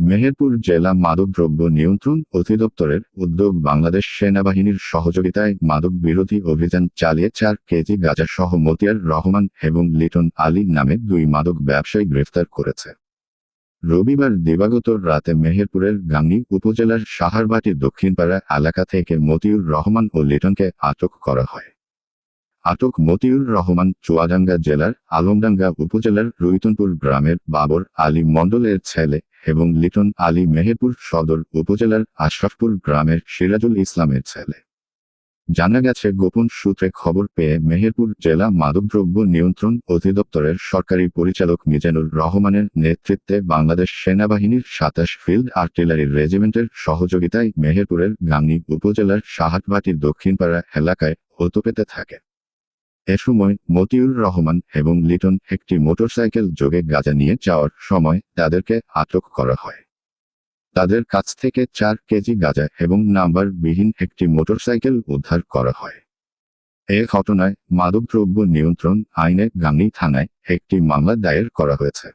মেহেরপুর জেলা মাদকদ্রব্য নিয়ন্ত্রণ অধিদপ্তরের উদ্যোগ বাংলাদেশ সেনাবাহিনীর সহযোগিতায় মাদক বিরোধী অভিযান চালিয়ে চার কেজি গাঁজা সহ মতিয়ার রহমান এবং লিটন আলী নামে দুই মাদক ব্যবসায়ী গ্রেফতার করেছে। রবিবার দিবাগত রাতে মেহেরপুরের গাংনী উপজেলার সাহারবাটি দক্ষিণপাড়া এলাকা থেকে মতিউর রহমান ও লিটনকে আটক করা হয়। আটক মতিউর রহমান, চুয়াডাঙ্গা জেলার আলমডাঙ্গা উপজেলার রুইতনপুর গ্রামের বাবর আলী মণ্ডলের ছেলে এবং লিটন আলী মেহেরপুর সদর উপজেলার আশরাফপুর গ্রামের সিরাজুল ইসলামের ছেলে। জানা গেছে, গোপন সূত্রে খবর পেয়ে মেহেরপুর জেলা মাদকদ্রব্য নিয়ন্ত্রণ অধিদপ্তরের সরকারি পরিচালক মিজানুর রহমানের নেতৃত্বে বাংলাদেশ সেনাবাহিনীর সাতাশ ফিল্ড আর্টিলারি রেজিমেন্টের সহযোগিতায় মেহেরপুরের গাংনী উপজেলার সাহাটবাটি দক্ষিণপাড়া এলাকায় হতো পেতে থাকে। এ সময় মতিউর রহমান এবং লিটন একটি মোটরসাইকেল যোগে গাজা নিয়ে যাওয়ার সময় তাদেরকে আটক করা হয়। তাদের কাছ থেকে চার কেজি গাঁজা এবং নাম্বারবিহীন একটি মোটরসাইকেল উদ্ধার করা হয়। এ ঘটনায় মাদকদ্রব্য নিয়ন্ত্রণ আইনে গাঙ্গি থানায় একটি মামলা দায়ের করা হয়েছে।